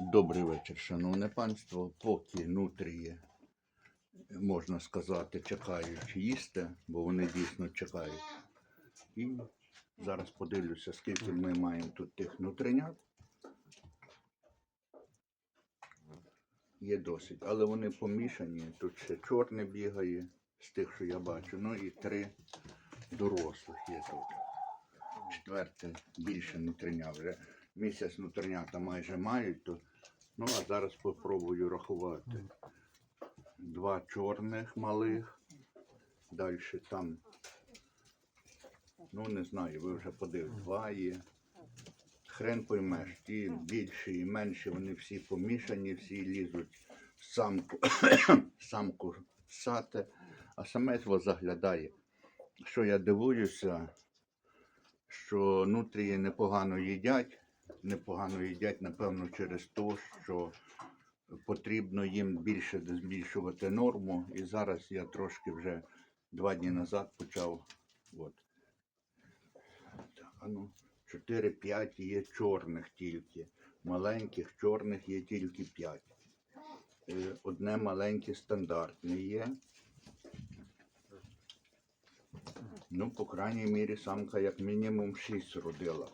Добрий вечір, шановне панство. Поки нутрії, можна сказати, чекають їсти, бо вони дійсно чекають. І зараз подивлюся, скільки ми маємо тут тих нутринят. Є досить, але вони помішані. Тут ще чорне бігає з тих, що я бачу. Ну і три дорослих є тут. Четверте більше нутриня вже. Місяць нутринята майже мають, то Ну, а зараз спробую рахувати. Два чорних малих. Далі там. Ну, не знаю, ви вже подивитесь, два є. Хрен поймеш, ті більші і менші, вони всі помішані, всі лізуть самку, самку сати, а самець вас заглядає. Що я дивуюся, що нутрії непогано їдять непогано їдять, напевно, через те, що потрібно їм більше збільшувати норму. І зараз я трошки вже два дні назад почав. От. Так, ну, 4-5 є чорних тільки. Маленьких чорних є тільки 5. Е, Одне маленьке стандартне є. Ну, по крайній мірі, самка як мінімум 6 родила.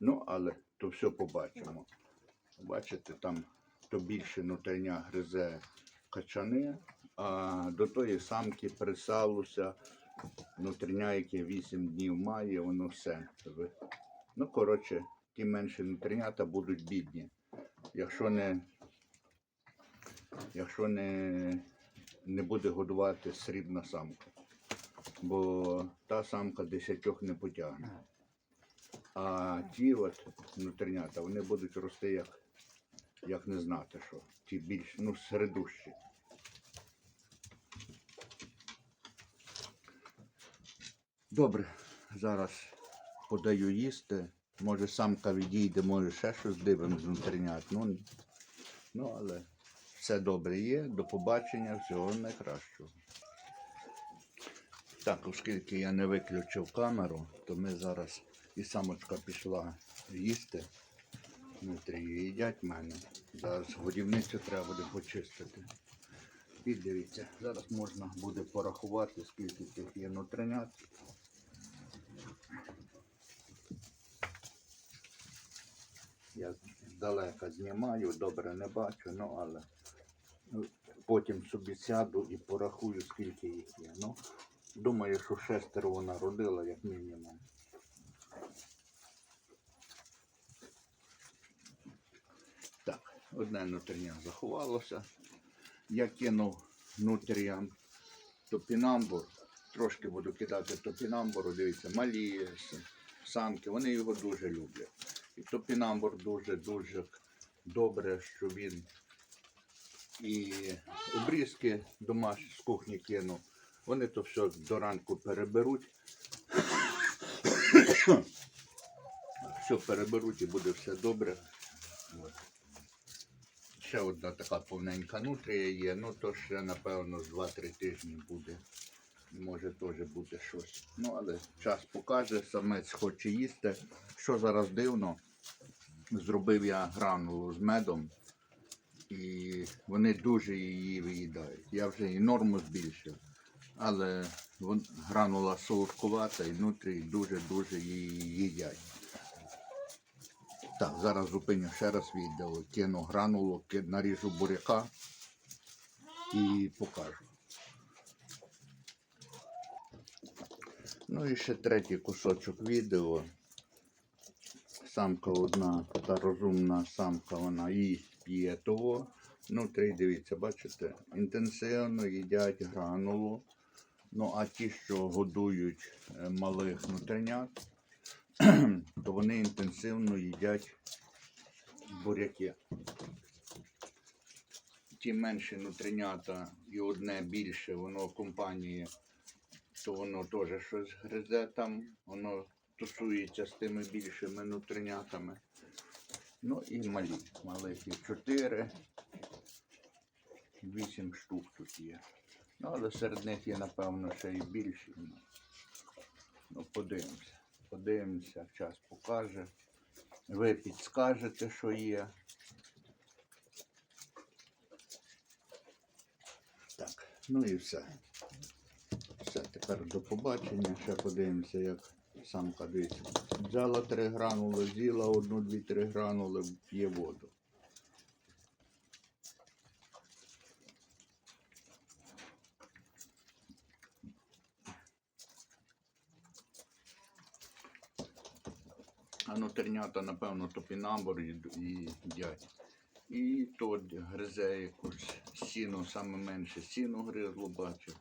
Ну, але то все побачимо. Бачите, там то більше нутрення гризе качани, а до тої самки присалуся, нутрення, яке 8 днів має, воно все. Ну, коротше, ті менші нутринята будуть бідні. Якщо не, якщо не, не буде годувати срібна самка. Бо та самка десятьох не потягне. А ті от внутрінята, вони будуть рости як, як не знати що. Ті більш, ну, середущі. Добре, зараз подаю їсти. Може самка відійде, може ще щось дивимо внутрінят. Ну, ну, але все добре є. До побачення, всього найкращого. Так, оскільки я не виключив камеру, то ми зараз і самочка пішла їсти. Внутрі їдять в мене. Зараз годівницю треба буде почистити. І дивіться, зараз можна буде порахувати, скільки тих є нутринят. Я здалека знімаю, добре не бачу, ну але потім собі сяду і порахую, скільки їх є. Ну, думаю, що шестеро вона родила, як мінімум. Так, одне нутрія заховалося. Я кинув нутріям топінамбур. Трошки буду кидати топінамбуру, дивіться, малі самки, вони його дуже люблять. І топінамбур дуже-дуже добре, що він і обрізки домашні з кухні кинув. Вони то все до ранку переберуть. Все переберуть і буде все добре. От. Ще одна така повненька нутрія є, ну то ще, напевно, з 2-3 тижні буде. Може теж буде щось. Ну, але час покаже, самець хоче їсти. Що зараз дивно, зробив я гранулу з медом, і вони дуже її виїдають. Я вже і норму збільшив, але вон, гранула солодкувата і внутрі дуже-дуже її їдять. Так, зараз зупиню ще раз відео, кину гранулу, наріжу буряка і покажу. Ну і ще третій кусочок відео. Самка одна, та розумна самка, вона їсть п'є того. Внутрі, дивіться, бачите, інтенсивно їдять гранулу. Ну, а ті, що годують е, малих нутринят, то вони інтенсивно їдять буряки. Ті менші нутринята і одне більше, воно компанії, то воно теж щось гризе там, воно тусується з тими більшими нутринятами. Ну і малі. Малих є 4, 8 штук тут є. Ну, але серед них є, напевно, ще і більші. Ну, подивимося. Подивимося, час покаже. Ви підскажете, що є. Так, ну і все. Все, тепер до побачення. Ще подивимося, як самка дивіться. Взяла 3 гранули, з'їла одну, дві, три гранули, п'є воду. А ну тернята, напевно, топінамбур і, і їдять. І то гризе якусь сіно, саме менше сіно гризло, бачив.